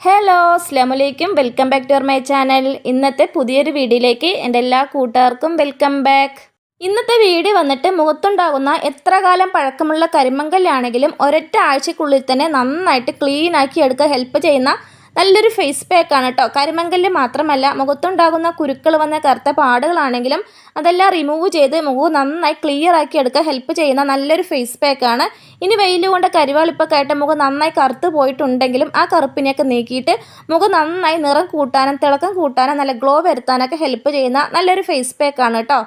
Hello അസ്ലാമലൈക്കും welcome back to our my channel ഇന്നത്തെ പുതിയൊരു വീഡിയോയിലേക്ക് എന്റെ എല്ലാ കൂട്ടുകാർക്കും വെൽക്കം ബാക്ക് ഇന്നത്തെ വീഡിയോ വന്നിട്ട് മുഖത്തുണ്ടാകുന്ന എത്ര കാലം പഴക്കമുള്ള കരിമങ്കല്ലാണെങ്കിലും ഒരൊറ്റ ആഴ്ചക്കുള്ളിൽ തന്നെ നന്നായിട്ട് ക്ലീൻ ആക്കി എടുക്കാൻ ഹെൽപ്പ് ചെയ്യുന്ന നല്ലൊരു ഫേസ് പാക്കാണ് കേട്ടോ കരിമങ്കൽ മാത്രമല്ല മുഖത്തുണ്ടാകുന്ന കുരുക്കൾ വന്ന കറുത്ത പാടുകളാണെങ്കിലും അതെല്ലാം റിമൂവ് ചെയ്ത് മുഖം നന്നായി ക്ലിയർ ആക്കി എടുക്കാൻ ഹെൽപ്പ് ചെയ്യുന്ന നല്ലൊരു ഫേസ് പാക്കാണ് ഇനി വെയിൽ കൊണ്ട് കരിവാളിപ്പൊക്കെ ആയിട്ട് മുഖം നന്നായി കറുത്ത് പോയിട്ടുണ്ടെങ്കിലും ആ കറുപ്പിനെയൊക്കെ നീക്കിയിട്ട് മുഖം നന്നായി നിറം കൂട്ടാനും തിളക്കം കൂട്ടാനും നല്ല ഗ്ലോ വരുത്താനൊക്കെ ഹെൽപ്പ് ചെയ്യുന്ന നല്ലൊരു ഫേസ് പാക്കാണ് കേട്ടോ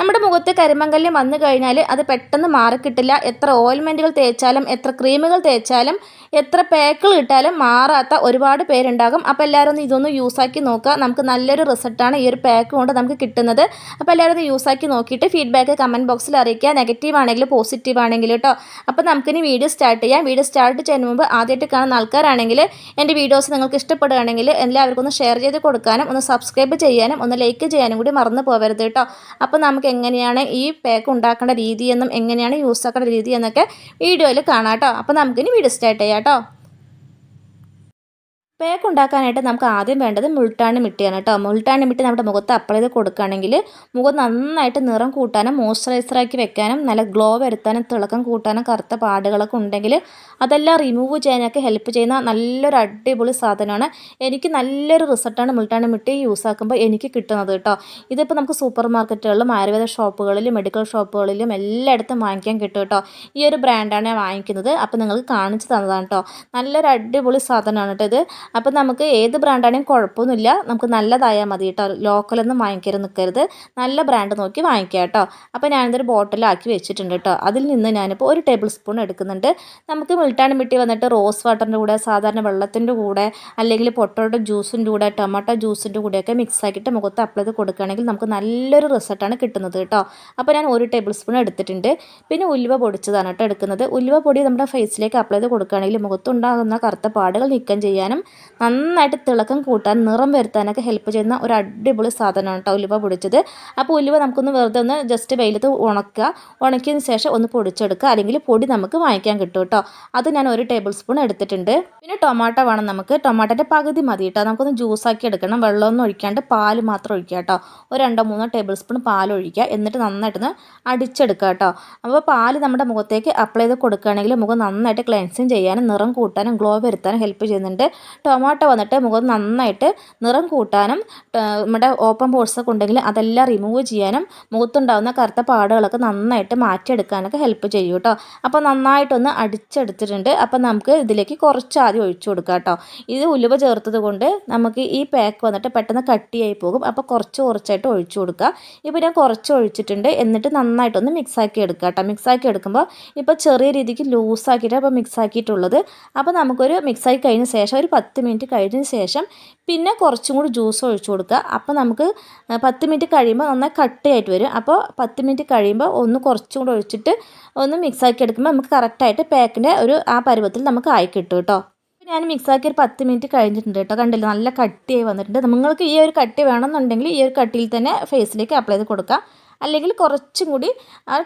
നമ്മുടെ മുഖത്ത് കരിമങ്കല്യം വന്നു കഴിഞ്ഞാൽ അത് പെട്ടെന്ന് മാറിക്കിട്ടില്ല. എത്ര ഓയിൽമെന്റുകൾ തേച്ചാലും എത്ര ക്രീമുകൾ തേച്ചാലും എത്ര പാക്കുകൾ ഇട്ടാലും മാറാത്ത ഒരുപാട് പേരുണ്ടാകും. അപ്പോൾ എല്ലാവരും ഒന്ന് ഇതൊന്ന് യൂസാക്കി നോക്കുക. നമുക്ക് നല്ലൊരു റിസൾട്ടാണ് ഈ ഒരു പാക്ക് കൊണ്ട് നമുക്ക് കിട്ടുന്നത്. അപ്പോൾ എല്ലാവരും ഒന്ന് യൂസാക്കി നോക്കിയിട്ട് ഫീഡ്ബാക്ക് കമന്റ് ബോക്സിൽ അറിയിക്കുക. നെഗറ്റീവ് ആണെങ്കിലും പോസിറ്റീവ് ആണെങ്കിലും കേട്ടോ. അപ്പോൾ നമുക്കിനി വീഡിയോ സ്റ്റാർട്ട് ചെയ്യാം. വീഡിയോ സ്റ്റാർട്ട് ചെയ്യുന്ന മുമ്പ് ആദ്യമായിട്ട് കാണുന്ന ആൾക്കാരാണെങ്കിൽ എന്റെ വീഡിയോസ് നിങ്ങൾക്ക് ഇഷ്ടപ്പെടുകയാണെങ്കിൽ എല്ലാവർക്കും ഒന്ന് ഷെയർ ചെയ്ത് കൊടുക്കാനും ഒന്ന് സബ്സ്ക്രൈബ് ചെയ്യാനും ഒന്ന് ലൈക്ക് ചെയ്യാനും കൂടി മറന്നു പോകരുത് കേട്ടോ. അപ്പോൾ നമുക്ക് എങ്ങനെയാണ് ഈ പാക്ക് ഉണ്ടാക്കേണ്ട രീതിയെന്നും എങ്ങനെയാണ് യൂസ് ആക്കേണ്ട രീതി എന്നൊക്കെ വീഡിയോയിൽ കാണാം കേട്ടോ അപ്പോൾ നമുക്കിനി വീഡിയോ സ്റ്റാർട്ട് ചെയ്യാം കേട്ടോ പാക്ക് ഉണ്ടാക്കാനായിട്ട് നമുക്ക് ആദ്യം വേണ്ടത് മുൾട്ടാണി മിട്ടിയാണ് കേട്ടോ. മുൾട്ടാണി മിട്ടി നമ്മുടെ മുഖത്ത് അപ്ലൈ ചെയ്ത് കൊടുക്കുകയാണെങ്കിൽ മുഖം നന്നായിട്ട് നിറം കൂട്ടാനും മോയ്സ്ചറൈസറാക്കി വെക്കാനും നല്ല ഗ്ലോ വരുത്താനും തിളക്കം കൂട്ടാനും കറുത്ത പാടുകളൊക്കെ ഉണ്ടെങ്കിൽ അതെല്ലാം റിമൂവ് ചെയ്യാനൊക്കെ ഹെൽപ്പ് ചെയ്യുന്ന നല്ലൊരു അടിപൊളി സാധനമാണ്. എനിക്ക് നല്ലൊരു റിസൾട്ടാണ് മുൾട്ടാണി മിട്ടി യൂസ് ആക്കുമ്പോൾ എനിക്ക് കിട്ടുന്നത് കേട്ടോ. ഇതിപ്പോൾ നമുക്ക് സൂപ്പർ മാർക്കറ്റുകളിലും ആയുർവേദ ഷോപ്പുകളിലും മെഡിക്കൽ ഷോപ്പുകളിലും എല്ലായിടത്തും വാങ്ങിക്കാൻ കിട്ടും കേട്ടോ. ഈ ഒരു ബ്രാൻഡാണ് ഞാൻ വാങ്ങിക്കുന്നത്. അപ്പോൾ നിങ്ങൾക്ക് കാണിച്ചു തന്നതാണ് കേട്ടോ. നല്ലൊരു അടിപൊളി സാധനമാണ് കേട്ടോ ഇത്. അപ്പോൾ നമുക്ക് ഏത് ബ്രാൻഡാണെങ്കിലും കുഴപ്പമൊന്നുമില്ല. നമുക്ക് നല്ലതായാൽ മതി കേട്ടോ. ലോക്കലൊന്നും വാങ്ങിക്കരുത് നിൽക്കരുത് നല്ല ബ്രാൻഡ് നോക്കി വാങ്ങിക്കുക കേട്ടോ. അപ്പോൾ ഞാനിതൊരു ബോട്ടിലാക്കി വെച്ചിട്ടുണ്ട് കേട്ടോ. അതിൽ നിന്ന് ഞാനിപ്പോൾ ഒരു ടേബിൾ സ്പൂൺ എടുക്കുന്നുണ്ട്. നമുക്ക് മിൾട്ടാണി മിട്ടി വന്നിട്ട് റോസ് വാട്ടറിന്റെ കൂടെ സാധാരണ വെള്ളത്തിന്റെ കൂടെ അല്ലെങ്കിൽ പൊട്ടോയുടെ ജ്യൂസിന്റെ കൂടെ ടൊമാറ്റോ ജ്യൂസിന്റെ കൂടെയൊക്കെ മിക്സ് ആക്കിയിട്ട് മുഖത്ത് അപ്ലൈ ചെയ്ത് കൊടുക്കുകയാണെങ്കിൽ നമുക്ക് നല്ലൊരു റിസൾട്ടാണ് കിട്ടുന്നത് കേട്ടോ. അപ്പോൾ ഞാൻ ഒരു ടേബിൾ സ്പൂൺ എടുത്തിട്ടുണ്ട്. പിന്നെ ഉലുവ പൊടിച്ചതാണ് കേട്ടോ എടുക്കുന്നത്. ഉലുവ പൊടി നമ്മുടെ ഫേസിലേക്ക് അപ്ലൈ ചെയ്ത് കൊടുക്കുകയാണെങ്കിൽ മുഖത്തുണ്ടാകുന്ന കറുത്ത പാടുകൾ നീക്കം ചെയ്യാനും നന്നായിട്ട് തിളക്കം കൂട്ടാൻ നിറം വരുത്താനൊക്കെ ഹെൽപ്പ് ചെയ്യുന്ന ഒരു അടിപൊളി സാധനമാണ് കേട്ടോ ഉലുവ പൊടിച്ചത്. അപ്പോൾ ഉലുവ നമുക്കൊന്ന് വെറുതെ ഒന്ന് ജസ്റ്റ് വെയിലത്ത് ഉണക്കുക. ഉണക്കിയതിന് ശേഷം ഒന്ന് പൊടിച്ചെടുക്കുക. അല്ലെങ്കിൽ പൊടി നമുക്ക് വാങ്ങിക്കാൻ കിട്ടും കേട്ടോ അത് ഞാൻ ഒരു ടേബിൾ സ്പൂൺ എടുത്തിട്ടുണ്ട്. പിന്നെ ടൊമാറ്റോ വേണം നമുക്ക്. ടൊമാറ്റോന്റെ പകുതി മതി കേട്ടോ നമുക്കൊന്ന് ജ്യൂസാക്കി എടുക്കണം. വെള്ളമൊന്നും ഒഴിക്കാണ്ട് പാൽ മാത്രം ഒഴിക്കുക കേട്ടോ ഒരു രണ്ടോ മൂന്നോ ടേബിൾ സ്പൂൺ പാൽ ഒഴിക്കുക. എന്നിട്ട് നന്നായിട്ടൊന്ന് അടിച്ചെടുക്കുക കേട്ടോ അപ്പോൾ പാൽ നമ്മുടെ മുഖത്തേക്ക് അപ്ലൈ ചെയ്ത് കൊടുക്കുകയാണെങ്കിൽ മുഖം നന്നായിട്ട് ക്ലെൻസിങ് ചെയ്യാനും നിറം കൂട്ടാനും ഗ്ലോ വരുത്താനും ഹെൽപ്പ് ചെയ്യുന്നുണ്ട് ടൊമാറ്റോ വന്നിട്ട് മുഖം നന്നായിട്ട് നിറം കൂട്ടാനും നമ്മുടെ ഓപ്പൺ പോർട്സ് ഒക്കെ ഉണ്ടെങ്കിൽ അതെല്ലാം റിമൂവ് ചെയ്യാനും മുഖത്തുണ്ടാകുന്ന കറുത്ത പാടുകളൊക്കെ നന്നായിട്ട് മാറ്റിയെടുക്കാനൊക്കെ ഹെൽപ്പ് ചെയ്യും കേട്ടോ അപ്പോൾ നന്നായിട്ടൊന്ന് അടിച്ചെടുത്തിട്ടുണ്ട്. അപ്പോൾ നമുക്ക് ഇതിലേക്ക് കുറച്ച് ആദ്യം ഒഴിച്ചു കൊടുക്കാം കേട്ടോ ഇത് ഉലുവ ചേർത്തത് കൊണ്ട് നമുക്ക് ഈ പാക്ക് വന്നിട്ട് പെട്ടെന്ന് കട്ടിയായി പോകും. അപ്പോൾ കുറച്ച് കുറച്ചായിട്ട് ഒഴിച്ചു കൊടുക്കുക. ഇപ്പോൾ ഞാൻ കുറച്ച് ഒഴിച്ചിട്ടുണ്ട്. എന്നിട്ട് നന്നായിട്ടൊന്ന് മിക്സ് ആക്കി എടുക്കുക കേട്ടോ മിക്സ് ആക്കി എടുക്കുമ്പോൾ ഇപ്പോൾ ചെറിയ രീതിക്ക് ലൂസാക്കിയിട്ട് അപ്പോൾ മിക്സ് ആക്കിയിട്ടുള്ളത്. അപ്പോൾ നമുക്കൊരു മിക്സ് ആക്കി കഴിഞ്ഞ ശേഷം ഒരു പത്ത് മിനിറ്റ് കഴിഞ്ഞതിന് ശേഷം പിന്നെ കുറച്ചും കൂടി ജ്യൂസ് ഒഴിച്ചു കൊടുക്കുക. അപ്പോൾ നമുക്ക് പത്ത് മിനിറ്റ് കഴിയുമ്പോൾ നന്നായി കട്ടിയായിട്ട് വരും. അപ്പോൾ പത്ത് മിനിറ്റ് കഴിയുമ്പോൾ ഒന്ന് കുറച്ചും കൂടി ഒഴിച്ചിട്ട് ഒന്ന് മിക്സാക്കി എടുക്കുമ്പോൾ നമുക്ക് കറക്റ്റായിട്ട് പാക്കിന്റെ ഒരു ആ പരുവത്തിൽ നമുക്ക് ആയി കിട്ടും കേട്ടോ. ഞാൻ മിക്സാക്കി ഒരു പത്ത് മിനിറ്റ് കഴിഞ്ഞിട്ടുണ്ട് കേട്ടോ. കണ്ടില്ല? നല്ല കട്ടിയായി വന്നിട്ടുണ്ട്. നിങ്ങൾക്ക് ഈ ഒരു കട്ടി വേണമെന്നുണ്ടെങ്കിൽ ഈ ഒരു കട്ടിയിൽ തന്നെ ഫേസിലേക്ക് അപ്ലൈ ചെയ്ത് കൊടുക്കാം. അല്ലെങ്കിൽ കുറച്ചും കൂടി ആ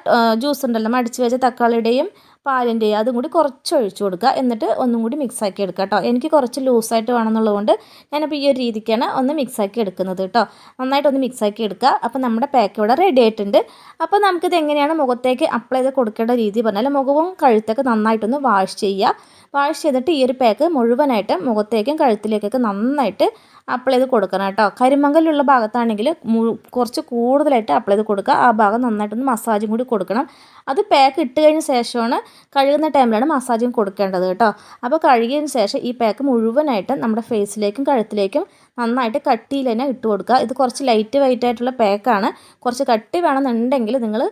ജ്യൂസ് ഉണ്ടല്ലോ മടിച്ചു വെച്ച തക്കാളിയുടെയും പാലിന്റെയും അതും കൂടി കുറച്ച് ഒഴിച്ചു കൊടുക്കുക. എന്നിട്ട് ഒന്നും കൂടി മിക്സാക്കി എടുക്കുക കേട്ടോ എനിക്ക് കുറച്ച് ലൂസായിട്ട് വേണമെന്നുള്ളതുകൊണ്ട് ഞാനിപ്പോൾ ഈ ഒരു രീതിക്കാണ് ഒന്ന് മിക്സാക്കി എടുക്കുന്നത് കേട്ടോ നന്നായിട്ടൊന്ന് മിക്സാക്കി എടുക്കുക. അപ്പോൾ നമ്മുടെ പാക്ക് ഇവിടെ റെഡി ആയിട്ടുണ്ട്. അപ്പോൾ നമുക്കിത് എങ്ങനെയാണ് മുഖത്തേക്ക് അപ്ലൈ ചെയ്ത് കൊടുക്കേണ്ട രീതി പറഞ്ഞാൽ മുഖവും കഴുത്തൊക്കെ നന്നായിട്ടൊന്ന് വാഷ് ചെയ്യുക. വാഷ് ചെയ്തിട്ട് ഈ ഒരു പാക്ക് മുഴുവനായിട്ട് മുഖത്തേക്കും കഴുത്തിലേക്കൊക്കെ നന്നായിട്ട് അപ്ലൈ ചെയ്ത് കൊടുക്കണം കേട്ടോ കരിമങ്കലുള്ള ഭാഗത്താണെങ്കിൽ കുറച്ച് കൂടുതലായിട്ട് അപ്ലൈ ചെയ്ത് കൊടുക്കുക. ആ ഭാഗം നന്നായിട്ടൊന്ന് മസാജും കൂടി കൊടുക്കണം. അത് പാക്ക് ഇട്ട് കഴിഞ്ഞ ശേഷമാണ് കഴുകുന്ന ടൈമിലാണ് മസാജും കൊടുക്കേണ്ടത് കേട്ടോ. അപ്പോൾ കഴുകിയതിന് ശേഷം ഈ പാക്ക് മുഴുവനായിട്ട് നമ്മുടെ ഫേസിലേക്കും കഴുത്തിലേക്കും നന്നായിട്ട് കട്ടിയിൽ തന്നെ ഇട്ട് കൊടുക്കുക. ഇത് കുറച്ച് ലൈറ്റ് വെയിറ്റ് ആയിട്ടുള്ള പാക്കാണ് കുറച്ച് കട്ടി വേണമെന്നുണ്ടെങ്കിൽ നിങ്ങൾ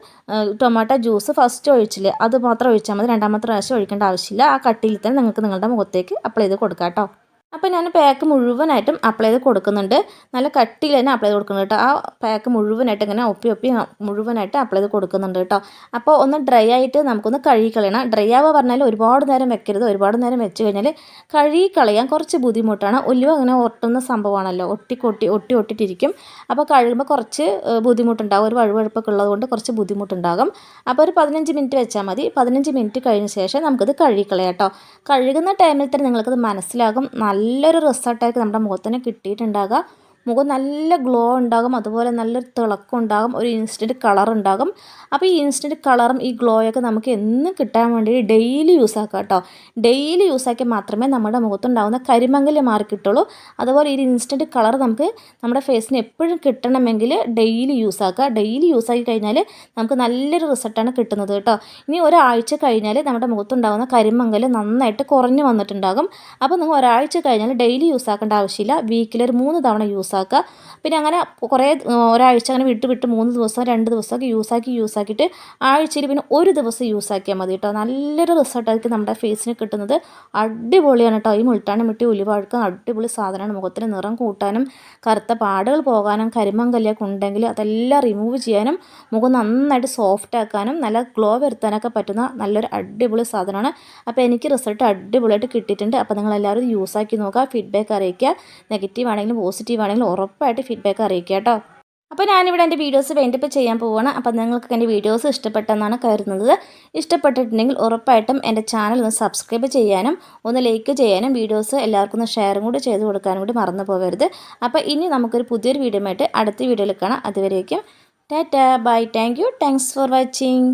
ടൊമാറ്റോ ജ്യൂസ് ഫസ്റ്റ് ഒഴിച്ചില്ലേ അത് മാത്രം ഒഴിച്ചാൽ മതി. രണ്ടാമത്തെ പ്രാവശ്യം ഒഴിക്കേണ്ട ആവശ്യമില്ല. ആ കട്ടിയിൽ തന്നെ നിങ്ങൾക്ക് നിങ്ങളുടെ മുഖത്തേക്ക് അപ്ലൈ ചെയ്ത് കൊടുക്കാം കേട്ടോ. അപ്പോൾ ഞാൻ പാക്ക് മുഴുവനായിട്ടും അപ്ലൈ ചെയ്ത് കൊടുക്കുന്നുണ്ട്. നല്ല കട്ടിയിൽ തന്നെ അപ്ലൈ ചെയ്ത് കൊടുക്കുന്നുണ്ട് കേട്ടോ. ആ പാക്ക് മുഴുവനായിട്ട് ഇങ്ങനെ ഒപ്പി ഒപ്പി മുഴുവനായിട്ട് അപ്ലൈ ചെയ്ത് കൊടുക്കുന്നുണ്ട് കേട്ടോ. അപ്പോൾ ഒന്ന് ഡ്രൈ ആയിട്ട് നമുക്കൊന്ന് കഴുകിക്കളയണം. ഡ്രൈ ആവുക പറഞ്ഞാൽ ഒരുപാട് നേരം വെക്കരുത്. ഒരുപാട് നേരം വെച്ച് കഴിഞ്ഞാൽ കഴുകിക്കളയാൻ കുറച്ച് ബുദ്ധിമുട്ടാണ്. ഉലുവ അങ്ങനെ ഒട്ടുന്ന സംഭവമാണല്ലോ. ഒട്ടി കൊട്ടി ഒട്ടി ഒട്ടിട്ടിരിക്കും. അപ്പോൾ കഴുകുമ്പോൾ കുറച്ച് ബുദ്ധിമുട്ടുണ്ടാകും ഒരു വഴുവഴുപ്പൊക്കെ ഉള്ളതുകൊണ്ട് കുറച്ച് ബുദ്ധിമുട്ടുണ്ടാകും. അപ്പോൾ ഒരു പതിനഞ്ച് മിനിറ്റ് വെച്ചാൽ മതി. പതിനഞ്ച് മിനിറ്റ് കഴിഞ്ഞ ശേഷം നമുക്കത് കഴുകിക്കളയാം കേട്ടോ. കഴുകുന്ന ടൈമിൽ തന്നെ നിങ്ങൾക്കത് മനസ്സിലാകും. നല്ല നല്ലൊരു റിസൾട്ടായിരിക്കും നമ്മുടെ മുഖത്തിന് കിട്ടിയിട്ടുണ്ടാകുക മുഖം നല്ല ഗ്ലോ ഉണ്ടാകും അതുപോലെ നല്ലൊരു തിളക്കം ഉണ്ടാകും ഒരു ഇൻസ്റ്റന്റ് കളർ ഉണ്ടാകും. അപ്പോൾ ഈ ഇൻസ്റ്റന്റ് കളറും ഈ ഗ്ലോയൊക്കെ നമുക്ക് എന്നും കിട്ടാൻ വേണ്ടി ഡെയിലി യൂസ് ആക്കുക കേട്ടോ. ഡെയിലി യൂസ് ആക്കി മാത്രമേ നമ്മുടെ മുഖത്തുണ്ടാകുന്ന കരിമങ്കൽ മാറി കിട്ടുള്ളൂ. അതുപോലെ ഈ ഇൻസ്റ്റന്റ് കളർ നമുക്ക് നമ്മുടെ ഫേസിന് എപ്പോഴും കിട്ടണമെങ്കിൽ ഡെയിലി യൂസ് ആക്കുക ഡെയിലി യൂസ് ആക്കി കഴിഞ്ഞാൽ നമുക്ക് നല്ലൊരു റിസൾട്ടാണ് കിട്ടുന്നത് കേട്ടോ. ഇനി ഒരാഴ്ച കഴിഞ്ഞാൽ നമ്മുടെ മുഖത്തുണ്ടാകുന്ന കരിമങ്ങൽ നന്നായിട്ട് കുറഞ്ഞു വന്നിട്ടുണ്ടാകും. അപ്പോൾ നിങ്ങൾ ഒരാഴ്ച കഴിഞ്ഞാൽ ഡെയിലി യൂസ് ആക്കേണ്ട ആവശ്യമില്ല. വീക്കിൽ ഒരു മൂന്ന് തവണ യൂസ് ആക്കുക പിന്നെ അങ്ങനെ കുറേ ഒരാഴ്ച അങ്ങനെ വിട്ട് വിട്ട് മൂന്ന് ദിവസം രണ്ട് ദിവസമൊക്കെ യൂസാക്കി യൂസാക്കിയിട്ട് ആഴ്ചയിൽ പിന്നെ ഒരു ദിവസം യൂസാക്കിയാൽ മതി കേട്ടോ. നല്ലൊരു റിസൾട്ടായിരിക്കും നമ്മുടെ ഫേസിന് കിട്ടുന്നത്. അടിപൊളിയാണ് കേട്ടോ. ഈ മുൾട്ടാനും മിട്ടി ഉലിവാഴ്ക്കം അടിപൊളി സാധനമാണ്. മുഖത്തിന് നിറം കൂട്ടാനും കറുത്ത പാടുകൾ പോകാനും കരിമങ്കല്ലൊക്കെ ഉണ്ടെങ്കിൽ അതെല്ലാം റിമൂവ് ചെയ്യാനും മുഖം നന്നായിട്ട് സോഫ്റ്റ് ആക്കാനും നല്ല ഗ്ലോ വരുത്താനൊക്കെ പറ്റുന്ന നല്ലൊരു അടിപൊളി സാധനമാണ്. അപ്പോൾ എനിക്ക് റിസൾട്ട് അടിപൊളിയായിട്ട് കിട്ടിയിട്ടുണ്ട്. അപ്പോൾ നിങ്ങളെല്ലാവരും യൂസാക്കി നോക്കുക ഫീഡ്ബാക്ക് അറിയിക്കുക. നെഗറ്റീവ് ആണെങ്കിലും പോസിറ്റീവ് ആണെങ്കിലും ഉറപ്പായിട്ട് ഫീഡ്ബാക്ക് അറിയിക്കുക കേട്ടോ. അപ്പോൾ ഞാനിവിടെ എന്റെ വീഡിയോസ് വേണ്ടിപ്പ് ചെയ്യാൻ പോവുകയാണ് അപ്പോൾ നിങ്ങൾക്ക് എന്റെ വീഡിയോസ് ഇഷ്ടപ്പെട്ടെന്നാണ് കരുതുന്നത്. ഇഷ്ടപ്പെട്ടിട്ടുണ്ടെങ്കിൽ ഉറപ്പായിട്ടും എന്റെ ചാനൽ ഒന്ന് സബ്സ്ക്രൈബ് ചെയ്യാനും ഒന്ന് ലൈക്ക് ചെയ്യാനും വീഡിയോസ് എല്ലാവർക്കും ഒന്ന് ഷെയറും കൂടി ചെയ്ത് കൊടുക്കാനും കൂടി മറന്നു പോകരുത്. അപ്പോൾ ഇനി നമുക്കൊരു പുതിയൊരു വീഡിയോ ആയിട്ട് അടുത്ത വീഡിയോയിൽ കാണാം. അതുവരേക്കും tata bye thank you thanks for watching